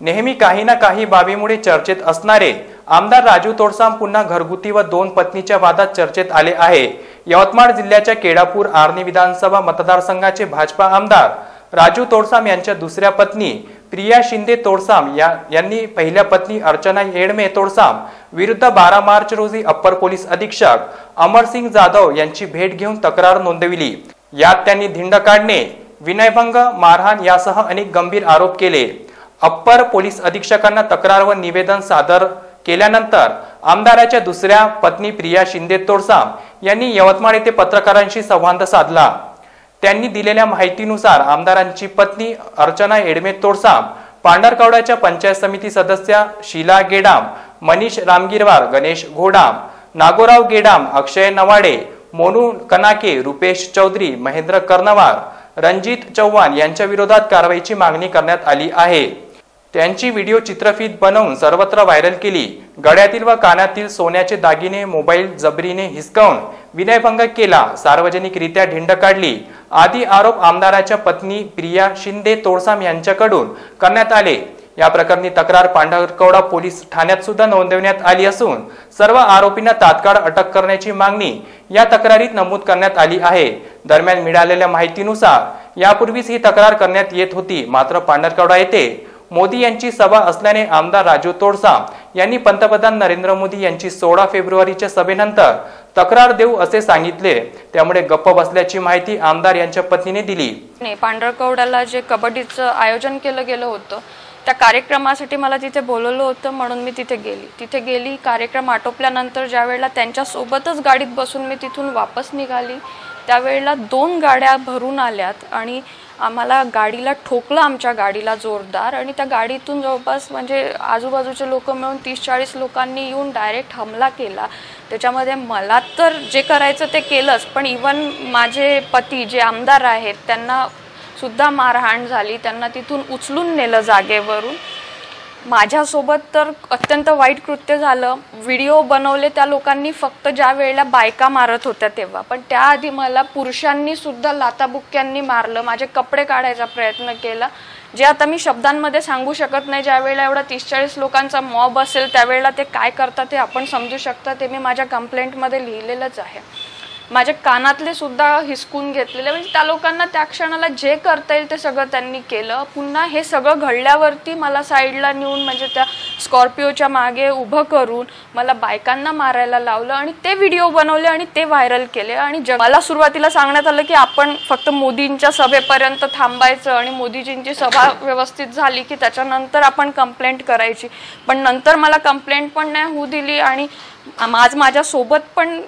नेहमी काही ना काही बाबीमुळे चर्चेत असणारे आमदार राजू तोडसाम पुन्हा घरगुती व दोन पत्नीच्या वादात चर्चेत आले आहे. यवतमाळ जिल्ह्याच्या केडापूर आर्णी विधानसभा मतदारसंघाचे भाजपा आमदार राजू तोडसाम यांच्या दुसऱ्या पत्नी प्रिया शिंदे तोडसाम या यांनी पहिल्या पत्नी अर्चना येडमे तोडसाम विरुद्ध बारा मार्च रोजी अप्पर पोलीस अधीक्षक अमरसिंग जाधव यांची भेट घेऊन तक्रार नोंदविली. यात त्यांनी धिंड काढणे विनयभंग मारहाण यासह अनेक गंभीर आरोप केले. अप्पर पोलीस अधीक्षकांना तक्रार व निवेदन सादर केल्यानंतर आमदाराच्या दुसऱ्या पत्नी प्रिया शिंदे तोडसाम यांनी यवतमाळ येथे पत्रकारांशी संवाद साधला. त्यांनी दिलेल्या माहितीनुसार आमदारांची पत्नी अर्चना एडमे तोडसाम पांढरकवड्याच्या पंचायत समिती सदस्य शीला गेडाम मनीष रामगिरवार गणेश घोडाम नागोराव गेडाम अक्षय नवाडे मोनू कनाके रुपेश चौधरी महेंद्र कर्णवार रणजित चव्हाण यांच्या विरोधात कारवाईची मागणी करण्यात आली आहे. त्यांची व्हिडिओ चित्रफित बनवून सर्वत्र व्हायरल केली. गळ्यातील व कानातील सोन्याचे दागिने मोबाईल जबरीने हिसकावून विनयभंग केला. सार्वजनिकरित्या ढिंड काढली. आदी आरोप आमदाराच्या पत्नी प्रिया शिंदे तोडसाम यांच्याकडून करण्यात आले. या प्रकरणी तक्रार पांढरकवडा पोलीस ठाण्यात सुद्धा नोंदवण्यात आली असून सर्व आरोपींना तात्काळ अटक करण्याची मागणी या तक्रारीत नमूद करण्यात आली आहे. दरम्यान मिळालेल्या माहितीनुसार यापूर्वीच ही तक्रार करण्यात येत होती. मात्र पांढरकवडा येथे मोदी यांची सभा असल्याने आमदार राजू तोडसाम यांनी पंतप्रधान नरेंद्र मोदी यांची सोळा फेब्रुवारीच्या सभेनंतर तक्रार देऊ असे सांगितले. त्यामुळे गप्प बसल्याची माहिती आमदार यांच्या पत्नीने दिली. पांढरकवड्याला जे कबड्डीचं आयोजन केलं गेलं होतं त्या कार्यक्रमासाठी मला तिथे बोलवलं होतं म्हणून मी तिथे गेली. तिथे गेली कार्यक्रम आटोपल्यानंतर ज्या वेळेला त्यांच्यासोबतच गाडीत बसून मी तिथून वापस निघाली. त्यावेळेला दोन गाड्या भरून आल्यात आणि आम्हाला गाडीला ठोकलं आमच्या गाडीला जोरदार आणि त्या गाडीतून जवळपास म्हणजे आजूबाजूचे लोक मिळून तीस चाळीस लोकांनी येऊन डायरेक्ट हमला केला. त्याच्यामध्ये मला तर जे करायचं ते केलंच पण इवन माझे पती जे आमदार आहेत त्यांना सुद्धा मारहाण झाली. त्यांना तिथून उचलून नेलं जागेवरून. माझ्यासोबत तर अत्यंत वाईट कृत्य झालं. व्हिडिओ बनवले त्या लोकांनी फक्त ज्या वेळेला बायका मारत होत्या तेव्हा. पण त्याआधी मला पुरुषांनी सुद्धा लाताबुक्क्यांनी मारलं. माझे कपडे काढायचा प्रयत्न केला. जे आता मी शब्दांमध्ये सांगू शकत नाही ज्या वेळेला एवढा तीस चाळीस लोकांचा मॉब असेल त्यावेळेला ते काय करतात ते आपण समजू शकता ते मी माझ्या कंप्लेंटमध्ये लिहिलेलंच आहे. माझ्या कानातले सुद्धा हिसकून घेतलेले म्हणजे त्या लोकांना त्या क्षणाला जे करता येईल ते सगळं त्यांनी केलं. पुन्हा हे सगळं घडल्यावरती मला साईडला नेऊन म्हणजे त्या स्कॉर्पिओच्या मागे उभं करून मला बायकांना मारायला लावलं आणि ते व्हिडिओ बनवले आणि ते व्हायरल केले. आणि जगाला सुरुवातीला सांगण्यात आलं की आपण फक्त मोदींच्या सभेपर्यंत थांबायचं आणि मोदीजींची सभा व्यवस्थित झाली की त्याच्यानंतर आपण कंप्लेंट करायची. पण नंतर मला कंप्लेंट पण नाही होऊ दिली आणि आज माझ्या सोबत पण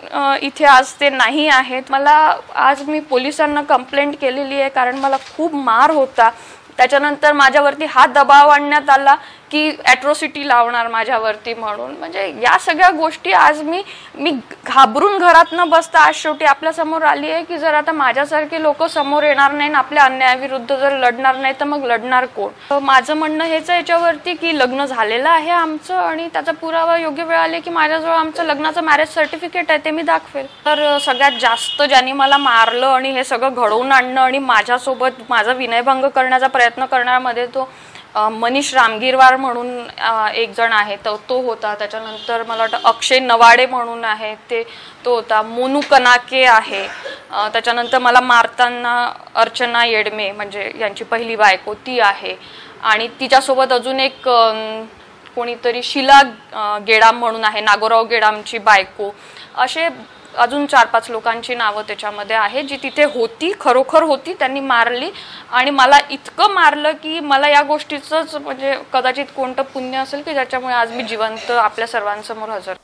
इथे आज ते नाही आहेत. मला आज मी पोलिसांना कंप्लेंट केलेली आहे कारण मला खूप मार होता. त्याच्यानंतर माझ्यावरती हा दबाव आणण्यात आला. की ॲट्रॉसिटी लावणार माझ्यावरती म्हणून. म्हणजे या सगळ्या गोष्टी आज मी मी घाबरून घरात न बसता आज शेवटी आपल्यासमोर आली आहे की जर आता माझ्यासारखे लोक समोर येणार नाही आणि आपल्या अन्यायाविरुद्ध जर लढणार नाही तर मग लढणार कोण? तर माझं म्हणणं हेच आहे याच्यावरती की लग्न झालेलं आहे आमचं आणि त्याचा पुरावा योग्य वेळ आले की माझ्याजवळ आमचं लग्नाचं मॅरेज सर्टिफिकेट आहे ते मी दाखवेल. तर सगळ्यात जास्त ज्यांनी मला मारलं आणि हे सगळं घडवून आणणं आणि माझ्यासोबत माझा विनयभंग करण्याचा प्रयत्न करण्यामध्ये तो मनीष रामगीरवार म्हणून एक जण आहे तर तो होता. त्याच्यानंतर मला वाटतं अक्षय नवाडे म्हणून आहे ते तो होता. मोनू कनाके आहे. त्याच्यानंतर मला मारताना अर्चना येडमे म्हणजे यांची पहिली बायको ती आहे. आणि तिच्यासोबत अजून एक कोणीतरी शिला गेडाम म्हणून आहे नागोराव गेडामची बायको. असे अजून चार पाच लोकांची नावं त्याच्यामध्ये आहे जी तिथे होती खरोखर होती त्यांनी मारली. आणि मला इतकं मारलं की मला या गोष्टीचंच म्हणजे कदाचित कोणतं पुण्य असेल की ज्याच्यामुळे आज मी जिवंत आपल्या सर्वांसमोर हजर.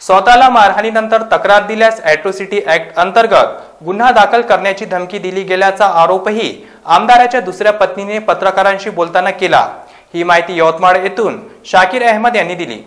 स्वतःला मारहाणीनंतर तक्रार दिल्यास अॅट्रोसिटी ऍक्ट अंतर्गत गुन्हा दाखल करण्याची धमकी दिली गेल्याचा आरोपही आमदाराच्या दुसऱ्या पत्नीने पत्रकारांशी बोलताना केला. ही माहिती यवतमाळ येथून शाकीर अहमद यांनी दिली.